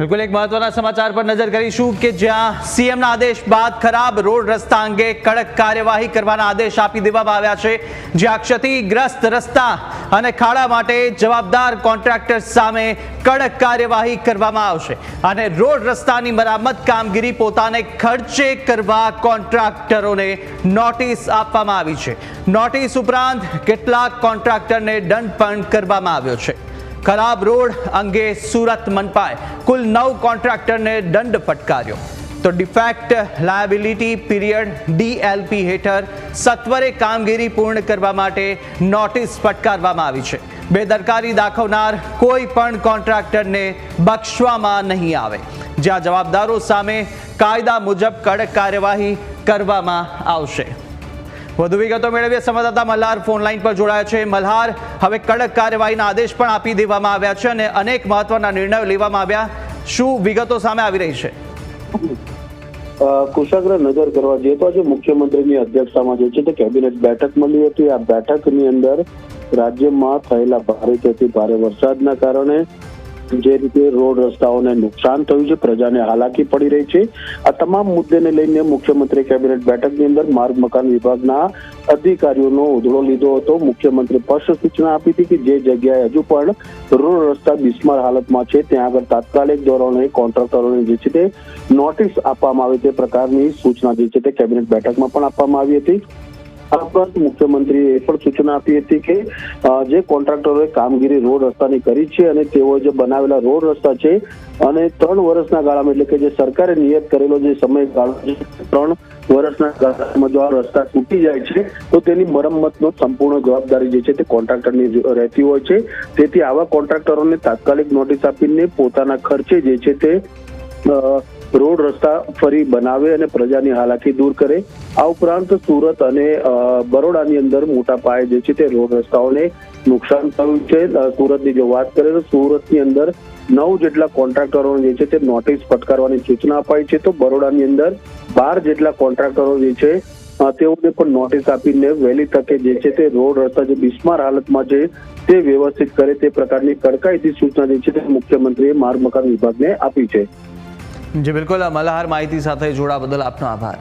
બિલકુલ એક મહત્વના સમાચાર પર નજર કરીશું કે જ્યાં સીએમના આદેશ બાદ ખરાબ રોડ રસ્તા અંગે કડક કાર્યવાહી કરવાના આદેશ આપી દેવામાં આવ્યા છે, જ્યાં ક્ષતિગ્રસ્ત રસ્તા અને ખાડા માટે જવાબદાર કોન્ટ્રાક્ટર સામે કડક કાર્યવાહી કરવામાં આવશે. અને રોડ રસ્તાની મરામત કામગીરી પોતાને ખર્ચે કરવા કોન્ટ્રાક્ટરોને નોટિસ આપવામાં આવી છે. નોટિસ ઉપરાંત કેટલાક કોન્ટ્રાક્ટરને દંડ પણ કરવામાં આવ્યો છે. ખરાબ રોડ અંગે સુરત મનપાએ કુલ નવ કોન્ટ્રાક્ટરને દંડ ફટકાર્યો. તો ડિફેક્ટ લાયબિલિટી પીરિયડ ડીએલપી હેઠળ સત્વરે કામગીરી પૂર્ણ કરવા માટે નોટિસ ફટકારવામાં આવી છે. બેદરકારી દાખવનાર કોઈ પણ કોન્ટ્રાક્ટરને બક્ષવામાં નહીં આવે. જ્યાં જવાબદારો સામે કાયદા મુજબ કડક કાર્યવાહી કરવામાં આવશે. વધુ વિગતો મેળવીએ. સંવાદદાતા મલ્હાર ફોન લાઈન પર જોડાયા છે. મલ્હાર, હવે કડક કાર્યવાહીના આદેશ પણ આપી દેવામાં આવ્યા છે અને અનેક મહત્વના નિર્ણયો લેવામાં આવ્યા. શું વિગતો સામે આવી રહી છે? કુશાગ્ર નજર કરવા જઈએ તો આજે મુખ્યમંત્રીની અધ્યક્ષતામાં જે છે તે કેબિનેટ બેઠક મળી હતી. આ બેઠકની અંદર રાજ્યમાં થયેલા ભારેથી ભારે વરસાદના કારણે જે રીતે રોડ રસ્તાઓને નુકસાન થયું છે, પ્રજાને હાલાકી પડી રહી છે. આ તમામ મુદ્દેને લઈને મુખ્યમંત્રી કેબિનેટ બેઠકની અંદર માર્ગ મકાન વિભાગના અધિકારીઓનો ઉધડો લીધો હતો. મુખ્યમંત્રી સ્પષ્ટ સૂચના આપી હતી કે જે જગ્યાએ હજુ પણ રોડ રસ્તા બિસ્માર હાલતમાં છે, ત્યાં આગળ તાત્કાલિક ધોરણે કોન્ટ્રાક્ટરોને જે છે તે નોટિસ આપવામાં આવે તે પ્રકારની સૂચના જે છે તે કેબિનેટ બેઠકમાં પણ આપવામાં આવી હતી. ઉપરાંત મુખ્યમંત્રીએ એ પણ સૂચના આપી હતી કે જે કોન્ટ્રાક્ટરોએ કામગીરી રોડ રસ્તાની કરી છે અને તેઓ જે બનાવેલા રોડ રસ્તા છે અને ત્રણ વર્ષના ગાળામાં, એટલે કે જે સરકારે નિયત કરેલો જે સમયગાળો છે, ત્રણ વર્ષના ગાળામાં જો આ રસ્તા તૂટી જાય છે, તો તેની મરમ્મતનો સંપૂર્ણ જવાબદારી જે છે તે કોન્ટ્રાક્ટરની રહેતી હોય છે. તેથી આવા કોન્ટ્રાક્ટરોને તાત્કાલિક નોટિસ આપીને પોતાના ખર્ચે જે છે તે રોડ રસ્તા ફરી બનાવે અને પ્રજાની હાલાકી દૂર કરે. આ ઉપરાંત સુરત અને બરોડાની અંદર મોટા પાયે જે છે તે રોડ રસ્તાઓને નુકસાન થયું છે. સુરતની જો વાત કરીએ તો સુરતની અંદર નવ જેટલા કોન્ટ્રાક્ટરોને જે છે તે નોટિસ ફટકારવાની સૂચના અપાઈ છે. તો બરોડાની અંદર બાર જેટલા કોન્ટ્રાક્ટરો જે છે તેઓને પણ નોટિસ આપીને વહેલી તકે જે છે તે રોડ રસ્તા જે બિસ્માર હાલતમાં છે તે વ્યવસ્થિત કરે તે પ્રકારની કડકાઈથી સૂચના જે છે તે મુખ્યમંત્રીએ માર્ગ મકાન વિભાગને આપી છે. જે બિલકુલ. મલ્હાર માહિતી સાથે જોડા બદલ આપનો આભાર.